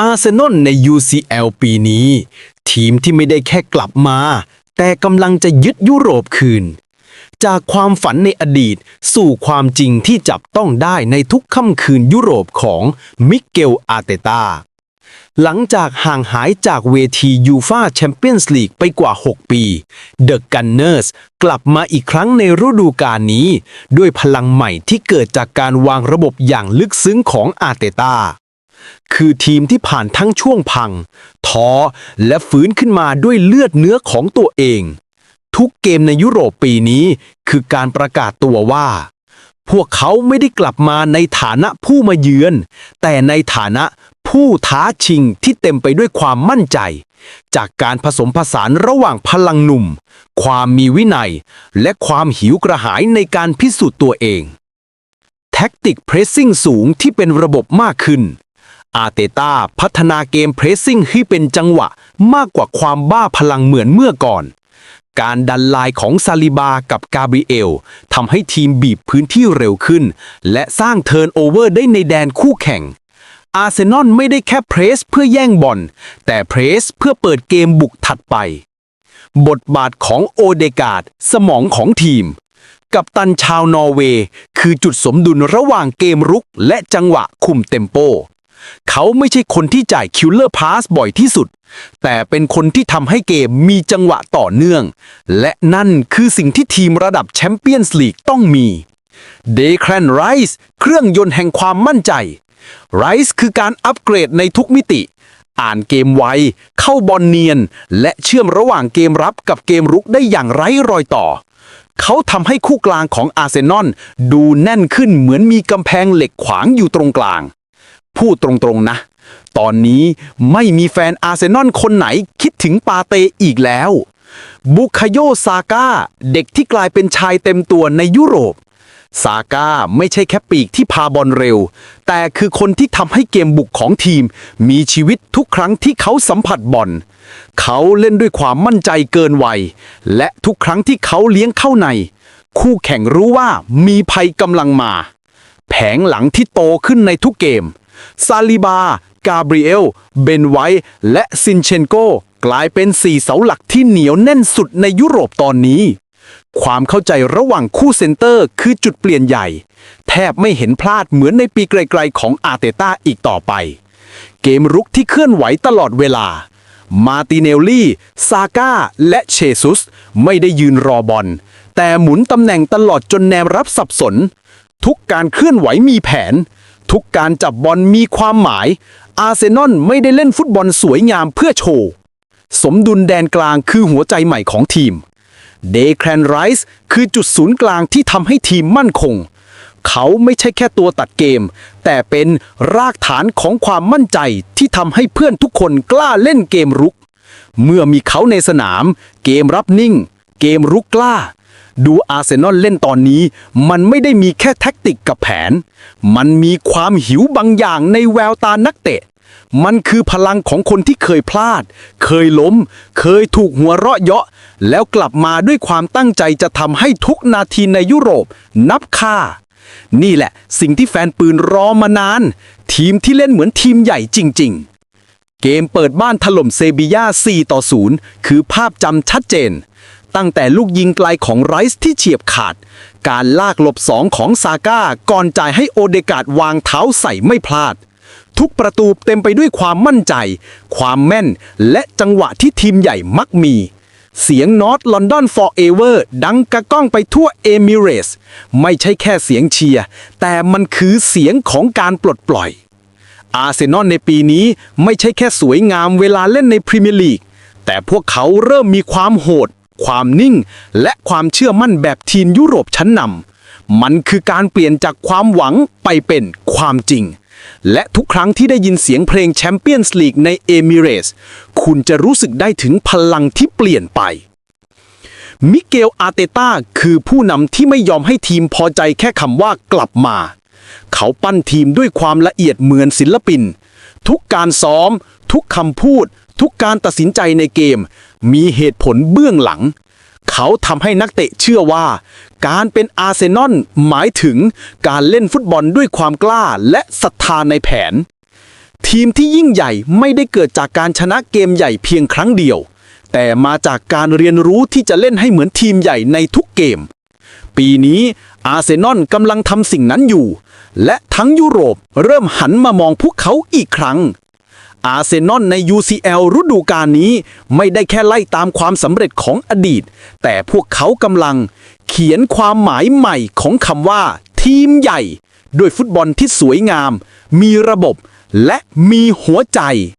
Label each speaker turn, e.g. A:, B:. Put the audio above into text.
A: อาร์เซนอลใน UCL ปีนี้ ทีมที่ไม่ได้แค่กลับมา แต่กำลังจะยึดยุโรปคืน จากความฝันในอดีตสู่ความจริงที่จับต้องได้ในทุกค่ำคืนยุโรปของมิเกลอาเตตาหลังจากห่างหายจากเวทียูฟาแชมเปี้ยนส์ลีกไปกว่า 6 ปีเดอะกันเนอร์สกลับมาอีกครั้งในฤดูกาลนี้ ด้วยพลังใหม่ที่เกิดจากการวางระบบอย่างลึกซึ้งของอาเตตา คือทีมที่ผ่านทั้งช่วงพัง ท้อ และฟื้นขึ้นมาด้วยเลือดเนื้อของตัวเอง ทุกเกมในยุโรปปีนี้คือการประกาศตัวว่า พวกเขาไม่ได้กลับมาในฐานะผู้มาเยือน แต่ในฐานะผู้ท้าชิงที่เต็มไปด้วยความมั่นใจ จากการผสมผสานระหว่างพลังหนุ่ม ความมีวินัย และความหิวกระหายในการพิสูจน์ตัวเอง แท็กติกเพรสซิ่งสูงที่เป็นระบบมากขึ้น อาร์เตต้าพัฒนาเกมเพรสซิ่งให้เป็นจังหวะมากกว่าความบ้าพลังเหมือนเมื่อก่อน การดันลายของซาลิบากับกาเบรีเอลทำให้ทีมบีบพื้นที่เร็วขึ้น และสร้างเทิร์นโอเวอร์ได้ในแดนคู่แข่ง อาร์เซนอลไม่ได้แค่เพรสเพื่อแย่งบอลแต่เพรสเพื่อเปิดเกมบุกถัดไป บทบาทของโอเดกาดสมองของทีมกับตันชาวนอร์เวย์คือจุดสมดุลระหว่างเกมรุกและจังหวะคุมเต็มโป เขาไม่ใช่คนที่จ่ายคิลเลอร์พาสบ่อยที่สุด แต่เป็นคนที่ทำให้เกมมีจังหวะต่อเนื่อง และนั่นคือสิ่งที่ทีมระดับแชมเปี้ยนส์ลีกต้องมีเดคแรนไรส์เครื่องยนต์แห่งความมั่นใจไรส์คือการอัปเกรดในทุกมิติ อ่านเกมไว เข้าบอลเนียน และเชื่อมระหว่างเกมรับกับเกมรุกได้อย่างไร้รอยต่อ เขาทำให้คู่กลางของอาร์เซนอลดูแน่นขึ้นเหมือนมีกำแพงเหล็กขวางอยู่ตรงกลาง พูดตรงๆนะ ตอนนี้ไม่มีแฟนอาร์เซนอลคนไหนคิดถึงปาเตอีกแล้ว บุคโยซาก้าเด็กที่กลายเป็นชายเต็มตัวในยุโรป ซาก้าไม่ใช่แค่ปีกที่พาบอลเร็ว แต่คือคนที่ทำให้เกมบุกของทีม มีชีวิตทุกครั้งที่เขาสัมผัสบอลเขาเล่นด้วยความมั่นใจเกินวัย และทุกครั้งที่เขาเลี้ยงเข้าใน คู่แข่งรู้ว่ามีภัยกำลังมา แผงหลังที่โตขึ้นในทุกเกม ซาลิบา กาเบรีเอลเบนไวท์และซินเชนโก กลายเป็นสี่เสาหลักที่เหนียวแน่นสุดในยุโรปตอนนี้ ความเข้าใจระหว่างคู่เซนเตอร์คือจุดเปลี่ยนใหญ่ แทบไม่เห็นพลาดเหมือนในปีไกลๆของอาเตต้าอีกต่อไป เกมรุกที่เคลื่อนไหวตลอดเวลามาติเนลลี่ ซาก้า และเชซุส ไม่ได้ยืนรอบอล แต่หมุนตำแหน่งตลอดจนแนวรับสับสน ทุกการเคลื่อนไหวมีแผน ทุกการจับบอลมีความหมาย อาร์เซนอลไม่ได้เล่นฟุตบอลสวยงามเพื่อโชว์ สมดุลแดนกลางคือหัวใจใหม่ของทีม เดแครนไรส์คือจุดศูนย์กลางที่ทำให้ทีมมั่นคง เขาไม่ใช่แค่ตัวตัดเกม แต่เป็นรากฐานของความมั่นใจที่ทำให้เพื่อนทุกคนกล้าเล่นเกมรุก เมื่อมีเขาในสนาม เกมรับนิ่ง เกมรุกกล้า ดูอาร์เซนอลเล่นตอนนี้ มันไม่ได้มีแค่แท็กติกกับแผน มันมีความหิวบางอย่างในแววตานักเตะ มันคือพลังของคนที่เคยพลาด เคยล้ม เคยถูกหัวเราะเยาะ แล้วกลับมาด้วยความตั้งใจจะทำให้ทุกนาทีในยุโรป นับค่า นี่แหละ สิ่งที่แฟนปืนรอมานาน ทีมที่เล่นเหมือนทีมใหญ่จริง ๆ เกมเปิดบ้านถล่มเซบียา4 ต่อ 0 คือภาพจำชัดเจน ตั้งแต่ลูกยิงไกลของไรส์ที่เฉียบขาด การลากหลบสองของซาก้าก่อนจ่ายให้โอเดกาดวางเท้าใส่ไม่พลาด ทุกประตูเต็มไปด้วยความมั่นใจ ความแม่น และจังหวะที่ทีมใหญ่มักมีเสียง North London Forever ดังกระก้องไปทั่วเอมิเรส ไม่ใช่แค่เสียงเชียร์ แต่มันคือเสียงของการปลดปล่อย อาร์เซนอลในปีนี้ไม่ใช่แค่สวยงามเวลาเล่นในพรีเมียร์ลีก แต่พวกเขาเริ่มมีความโหด ความนิ่ง และความเชื่อมั่นแบบทีมยุโรปชั้นนำมันคือการเปลี่ยนจากความหวังไปเป็นความจริง และทุกครั้งที่ได้ยินเสียงเพลงแชมเปี้ยนส์ลีกในเอมิเรสคุณจะรู้สึกได้ถึงพลังที่เปลี่ยนไปมิเกลอาเตต้าคือผู้นำที่ไม่ยอมให้ทีมพอใจแค่คำว่ากลับมา เขาปั้นทีมด้วยความละเอียดเหมือนศิลปิน ทุกการซ้อม ทุกคำพูด ทุกการตัดสินใจในเกม มีเหตุผลเบื้องหลัง เขาทำให้นักเตะเชื่อว่า การเป็นอาร์เซนอลหมายถึงการเล่นฟุตบอลด้วยความกล้าและศรัทธาในแผน ทีมที่ยิ่งใหญ่ไม่ได้เกิดจากการชนะเกมใหญ่เพียงครั้งเดียว แต่มาจากการเรียนรู้ที่จะเล่นให้เหมือนทีมใหญ่ในทุกเกม ปีนี้อาร์เซนอลกำลังทำสิ่งนั้นอยู่ และทั้งยุโรปเริ่มหันมามองพวกเขาอีกครั้ง อาร์เซนอลใน UCL ฤดูกาลนี้ ไม่ได้แค่ไล่ตามความสำเร็จของอดีต แต่พวกเขากำลัง เขียนความหมายใหม่ของคำว่า ทีมใหญ่ ด้วยฟุตบอลที่สวยงาม มีระบบ และมีหัวใจ